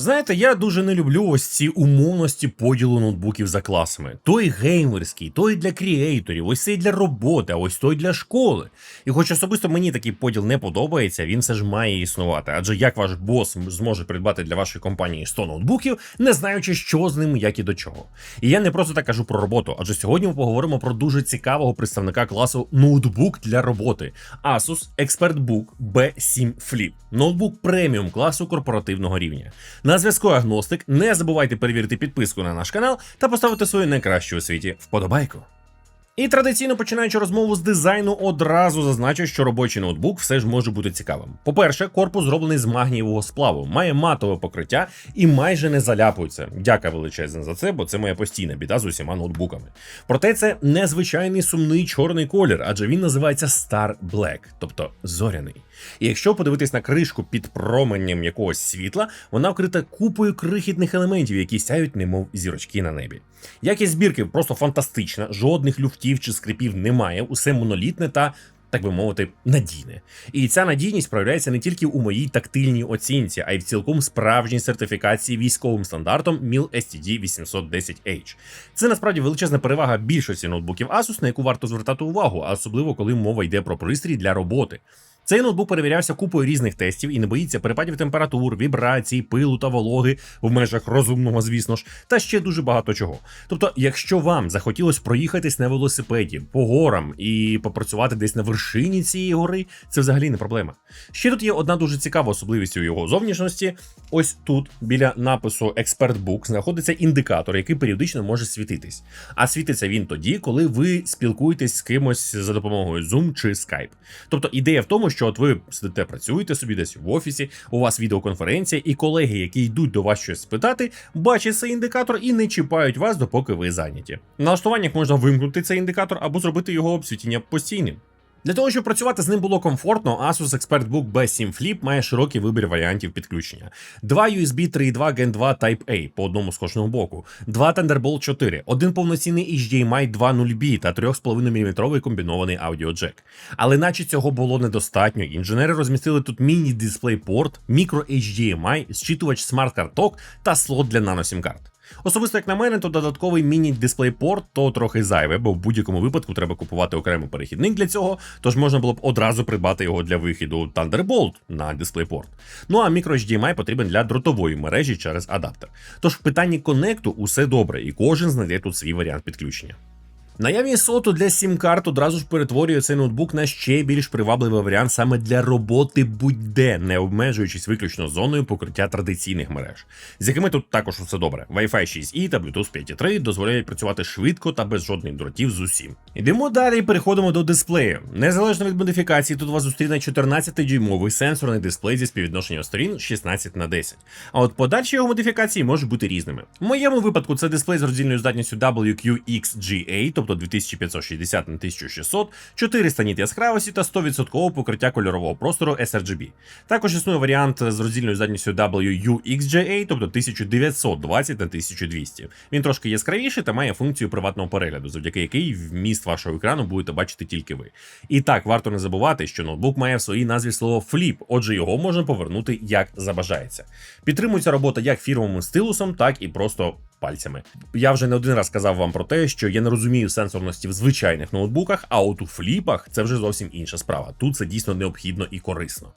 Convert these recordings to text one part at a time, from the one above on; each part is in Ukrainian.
Знаєте, я дуже не люблю ось ці умовності поділу ноутбуків за класами. Той геймерський, той для кріейторів, ось цей для роботи, а ось той для школи. І хоч особисто мені такий поділ не подобається, він все ж має існувати. Адже як ваш бос зможе придбати для вашої компанії 100 ноутбуків, не знаючи, що з ними, як і до чого. І я не просто так кажу про роботу, адже сьогодні ми поговоримо про дуже цікавого представника класу ноутбук для роботи Asus ExpertBook B7 Flip. Ноутбук преміум класу корпоративного рівня. На зв'язку Агностик. Не забувайте перевірити підписку на наш канал та поставити свою найкращу у світі вподобайку. І традиційно починаючи розмову з дизайну, одразу зазначу, що робочий ноутбук все ж може бути цікавим. По-перше, корпус зроблений з магнієвого сплаву, має матове покриття і майже не заляпується. Дяка величезна за це, бо це моя постійна біда з усіма ноутбуками. Проте це незвичайний сумний чорний колір, адже він називається Star Black, тобто зоряний. І якщо подивитись на кришку під променем якогось світла, вона вкрита купою крихітних елементів, які сяють, немов зірочки на небі. Якість збірки просто фантастична, жодних люфтів чи скрипів немає, усе монолітне та. Так би мовити, надійне. І ця надійність проявляється не тільки у моїй тактильній оцінці, а й в цілком справжній сертифікації військовим стандартом MIL STD 810H. Це насправді величезна перевага більшості ноутбуків Asus, на яку варто звертати увагу, особливо коли мова йде про пристрій для роботи. Цей ноутбук перевірявся купою різних тестів і не боїться перепадів температур, вібрацій, пилу та вологи в межах розумного, звісно ж, та ще дуже багато чого. Тобто, якщо вам захотілося проїхатись на велосипеді по горам і попрацювати десь на вершині цієї гори, це взагалі не проблема. Ще тут є одна дуже цікава особливість у його зовнішності. Ось тут, біля напису Expert знаходиться індикатор, який періодично може світитись. А світиться він тоді, коли ви спілкуєтесь з кимось за допомогою Zoom чи Skype. Тобто ідея в тому, що от ви сидите, працюєте собі десь в офісі, у вас відеоконференція, і колеги, які йдуть до вас щось спитати, бачать цей індикатор і не чіпають вас, допоки ви зайняті. На налаштуваннях можна вимкнути цей індикатор або зробити його обсвітіння постійним. Для того, щоб працювати з ним було комфортно, Asus ExpertBook B7 Flip має широкий вибір варіантів підключення: два USB 3.2 Gen 2 Type-A по одному з кожного боку, два Thunderbolt 4, один повноцінний HDMI 2.0B та 3,5 мм комбінований аудіоджек. Але наче цього було недостатньо. Інженери розмістили тут міні-дисплей-порт, мікро HDMI, зчитувач смарт-карток та слот для наносім-карт. Особисто, як на мене, то додатковий міні-дисплейпорт то трохи зайве, бо в будь-якому випадку треба купувати окремий перехідник для цього, тож можна було б одразу придбати його для вихіду Thunderbolt на дисплейпорт. Ну а мікро HDMI потрібен для дротової мережі через адаптер. Тож в питанні коннекту усе добре, і кожен знайде тут свій варіант підключення. Наявність соту для сім-карт одразу ж перетворює цей ноутбук на ще більш привабливий варіант саме для роботи будь-де, не обмежуючись виключно зоною покриття традиційних мереж, з якими тут також все добре. Wi-Fi 6E та Bluetooth 5.3 дозволяють працювати швидко та без жодних дротів з усім. Йдемо далі і переходимо до дисплею. Незалежно від модифікації, тут вас зустріне 14-дюймовий сенсорний дисплей зі співвідношенням сторін 16 на 10. А от подальші його модифікації можуть бути різними. В моєму випадку це дисплей з роздільною здатністю WQXGA, тобто 2560 на 1600, 400 ніт яскравості та 100% покриття кольорового простору sRGB. Також існує варіант з роздільною здатністю WUXGA, тобто 1920 на 1200. Він трошки яскравіший та має функцію приватного перегляду, завдяки якій вміст вашого екрану будете бачити тільки ви. І так, варто не забувати, що ноутбук має в своїй назві слово Flip, отже, його можна повернути як забажається. Підтримується робота як фірмовим стилусом, так і просто пальцями. Я вже не один раз казав вам про те, що я не розумію сенсорності в звичайних ноутбуках, а от у фліпах це вже зовсім інша справа. Тут це дійсно необхідно і корисно.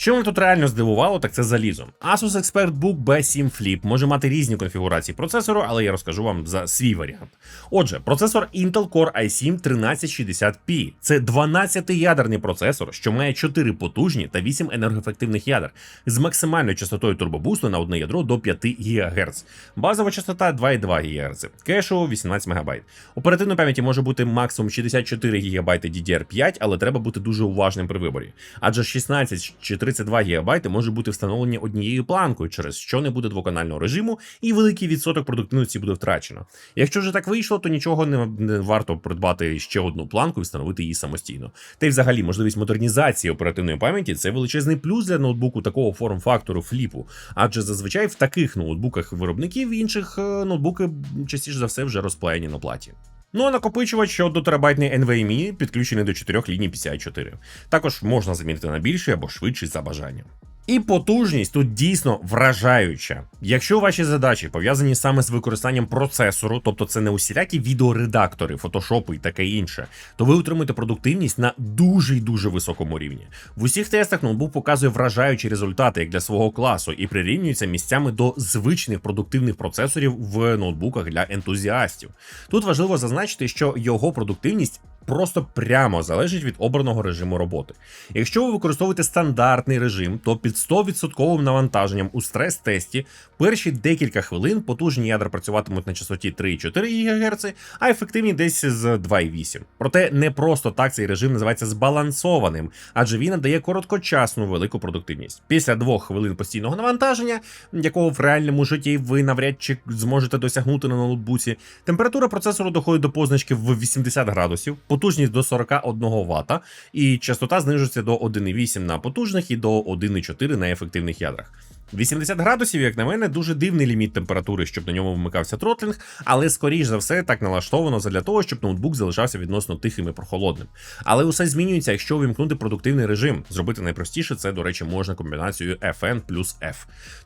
Що мене тут реально здивувало, так це залізо. Asus ExpertBook B7 Flip може мати різні конфігурації процесору, але я розкажу вам за свій варіант. Отже, процесор Intel Core i7 1360p. Це 12-ядерний процесор, що має 4 потужні та 8 енергоефективних ядер з максимальною частотою турбобусту на одне ядро до 5 ГГц. Базова частота 2,2 ГГц, кешу 18 МБ. Оперативної пам'яті може бути максимум 64 ГБ DDR5, але треба бути дуже уважним при виборі. Адже 16 чи 32 ГБ може бути встановлені однією планкою, через що не буде двоканального режиму, і великий відсоток продуктивності буде втрачено. Якщо вже так вийшло, то нічого не, варто придбати ще одну планку і встановити її самостійно. Та й взагалі можливість модернізації оперативної пам'яті це величезний плюс для ноутбуку такого форм-фактору фліпу, адже зазвичай в таких ноутбуках виробників інших е, ноутбуки частіше за все вже розплаяні на платі. Ну а накопичувач щодо терабайтний NVMe підключений до 4 ліній PCI 4. Також можна замінити на більший або швидший за бажанням. І потужність тут дійсно вражаюча. Якщо ваші задачі пов'язані саме з використанням процесору, тобто це не усілякі відеоредактори, фотошопи і таке інше, то ви отримуєте продуктивність на дуже й дуже високому рівні. В усіх тестах ноутбук показує вражаючі результати як для свого класу і прирівнюється місцями до звичних продуктивних процесорів в ноутбуках для ентузіастів. Тут важливо зазначити, що його продуктивність просто прямо залежить від обраного режиму роботи. Якщо ви використовуєте стандартний режим, то під 100% навантаженням у стрес-тесті перші декілька хвилин потужні ядра працюватимуть на частоті 3,4 ГГц, а ефективні десь з 2,8. Проте не просто так цей режим називається збалансованим, адже він надає короткочасну велику продуктивність. Після двох хвилин постійного навантаження, якого в реальному житті ви навряд чи зможете досягнути на ноутбуці, температура процесору доходить до позначки в 80 градусів потужність до 41 Вт, і частота знижується до 1,8 на потужних і до 1,4 на ефективних ядрах. 80 градусів, як на мене, дуже дивний ліміт температури, щоб на ньому вмикався тротлінг, але скоріш за все так налаштовано для того, щоб ноутбук залишався відносно тихим і прохолодним. Але усе змінюється, якщо увімкнути продуктивний режим. Зробити найпростіше це, до речі, можна комбінацією FN плюс F.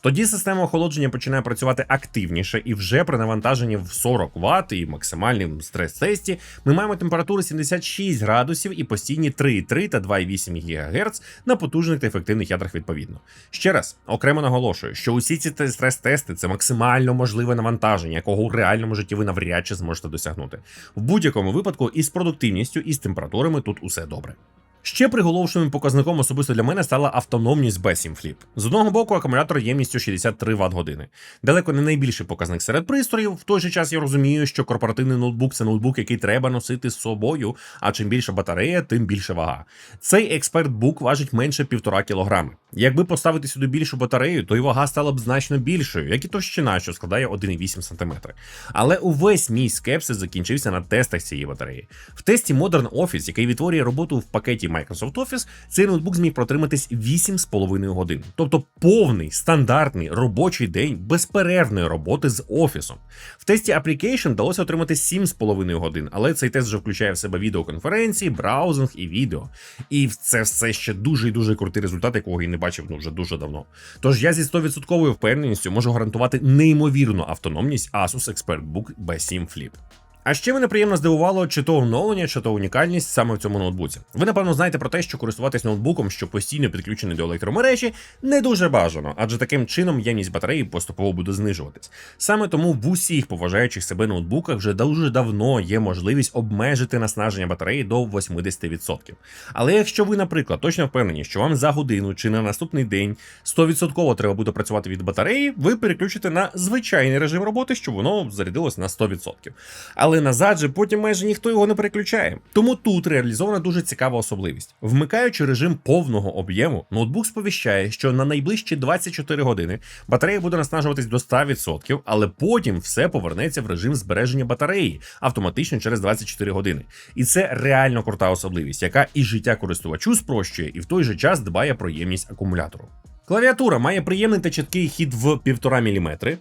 Тоді система охолодження починає працювати активніше, і вже при навантаженні в 40 Вт і максимальним стрес-тесті ми маємо температуру 76 градусів і постійні 3,3 та 2,8 ГГц на потужних та ефективних ядрах відповідно. Ще раз, окремо на наголошую, що усі ці стрес-тести це максимально можливе навантаження, якого у реальному житті ви навряд чи зможете досягнути. В будь-якому випадку із продуктивністю і з температурами тут усе добре. Ще приголомшеним показником особисто для мене стала автономність без Flip. З одного боку, акумулятор ємністю 63 Вт години. Далеко не найбільший показник серед пристроїв. В той же час я розумію, що корпоративний ноутбук це ноутбук, який треба носити з собою. А чим більше батарея, тим більше вага. Цей експерт-бук важить менше півтора кілограми. Якби поставити сюди більшу батарею, то й вага стала б значно більшою, як і товщина, що складає 1,8 см. Але увесь мій скепсис закінчився на тестах цієї батареї. В тесті Modern Office, який відтворює роботу в пакеті Microsoft Office, цей ноутбук зміг протриматись 8,5 годин. Тобто повний стандартний робочий день безперервної роботи з офісом. В тесті Application вдалося отримати 7,5 годин, але цей тест вже включає в себе відеоконференції, браузинг і відео. І це все ще дуже і дуже крутий результат, якого я не бачив ну вже дуже давно. Тож я зі 100% впевненістю можу гарантувати неймовірну автономність Asus ExpertBook B7 Flip. А ще мене приємно здивувало, чи то оновлення, чи то унікальність саме в цьому ноутбуці. Ви напевно знаєте про те, що користуватись ноутбуком, що постійно підключений до електромережі, не дуже бажано, адже таким чином ємність батареї поступово буде знижуватись. Саме тому в усіх поважаючих себе ноутбуках вже дуже давно є можливість обмежити наснаження батареї до 80%. Але якщо ви, наприклад, точно впевнені, що вам за годину чи на наступний день 100% треба буде працювати від батареї, ви переключите на звичайний режим роботи, щоб воно зарядилось на 100%. Але але назад же потім майже ніхто його не переключає. Тому тут реалізована дуже цікава особливість. Вмикаючи режим повного об'єму, ноутбук сповіщає, що на найближчі 24 години батарея буде наснажуватись до 100%, але потім все повернеться в режим збереження батареї автоматично через 24 години. І це реально крута особливість, яка і життя користувачу спрощує, і в той же час дбає про ємність акумулятору. Клавіатура має приємний та чіткий хід в 1,5 мм,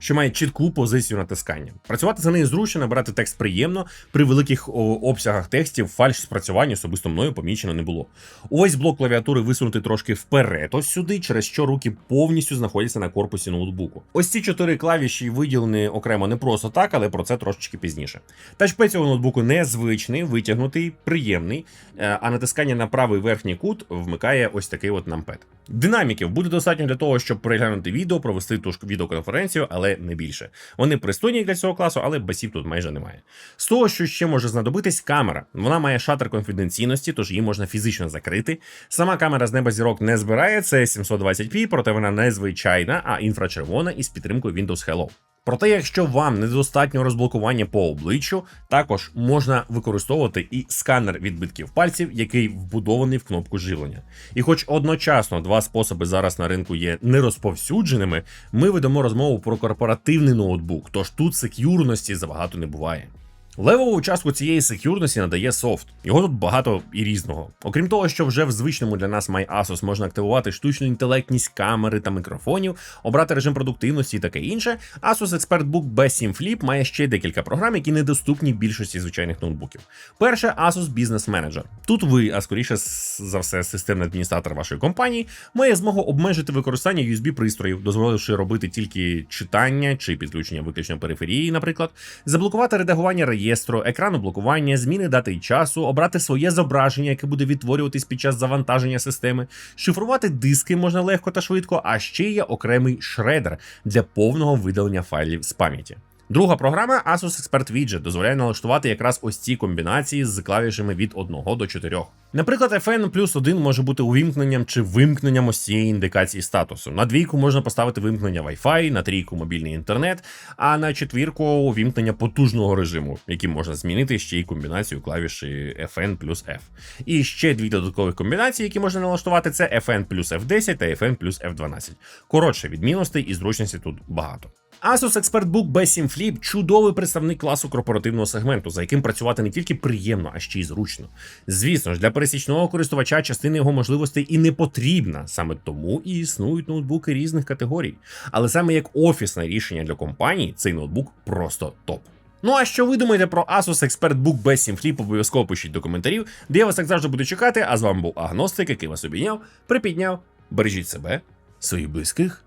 що має чітку позицію натискання. Працювати за нею зручно, набирати текст приємно. При великих обсягах текстів фальш спрацювання особисто мною помічено не було. Увесь блок клавіатури висунутий трошки вперед, ось сюди, через що руки повністю знаходяться на корпусі ноутбуку. Ось ці чотири клавіші виділені окремо не просто так, але про це трошечки пізніше. Тачпед цього ноутбуку незвичний, витягнутий, приємний, е, а натискання на правий верхній кут вмикає ось такий от нампед. Динаміків буде достатньо для того, щоб переглянути відео, провести ту ж відеоконференцію, але не більше. Вони пристойні для цього класу, але басів тут майже немає. З того, що ще може знадобитись, камера. Вона має шатер конфіденційності, тож її можна фізично закрити. Сама камера з неба зірок не збирає, це 720p, проте вона не звичайна, а інфрачервона із підтримкою Windows Hello. Проте, якщо вам недостатньо розблокування по обличчю, також можна використовувати і сканер відбитків пальців, який вбудований в кнопку живлення. І хоч одночасно два способи зараз на ринку є нерозповсюдженими, ми ведемо розмову про корпоративний ноутбук, тож тут сек'юрності забагато не буває. Левову частку цієї секюрності надає софт. Його тут багато і різного. Окрім того, що вже в звичному для нас MyAsus можна активувати штучну інтелектність камери та мікрофонів, обрати режим продуктивності і таке інше. Asus ExpertBook B7 Flip має ще декілька програм, які недоступні більшості звичайних ноутбуків. Перше Asus Business Manager. Тут ви, а скоріше за все, системний адміністратор вашої компанії, має змогу обмежити використання USB пристроїв, дозволивши робити тільки читання чи підключення виключно периферії, наприклад, заблокувати редагування реєстру, екрану блокування, зміни дати і часу, обрати своє зображення, яке буде відтворюватись під час завантаження системи, шифрувати диски можна легко та швидко, а ще є окремий шредер для повного видалення файлів з пам'яті. Друга програма Asus Expert Widget дозволяє налаштувати якраз ось ці комбінації з клавішами від 1 до 4. Наприклад, FN плюс 1 може бути увімкненням чи вимкненням ось цієї індикації статусу. На двійку можна поставити вимкнення Wi-Fi, на трійку мобільний інтернет, а на четвірку увімкнення потужного режиму, яким можна змінити ще й комбінацію клавіші FN плюс F. І ще дві додаткових комбінації, які можна налаштувати, це FN плюс F10 та FN плюс F12. Коротше, відмінностей і зручності тут багато. Asus ExpertBook B7 Flip чудовий представник класу корпоративного сегменту, за яким працювати не тільки приємно, а ще й зручно. Звісно ж, для пересічного користувача частина його можливостей і не потрібна, саме тому і існують ноутбуки різних категорій. Але саме як офісне рішення для компаній, цей ноутбук просто топ. Ну а що ви думаєте про Asus ExpertBook B7 Flip, обов'язково пишіть до коментарів, де я вас як завжди буду чекати. А з вами був Агностик, який вас обійняв, припідняв. Бережіть себе, своїх близьких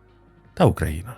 та Україну.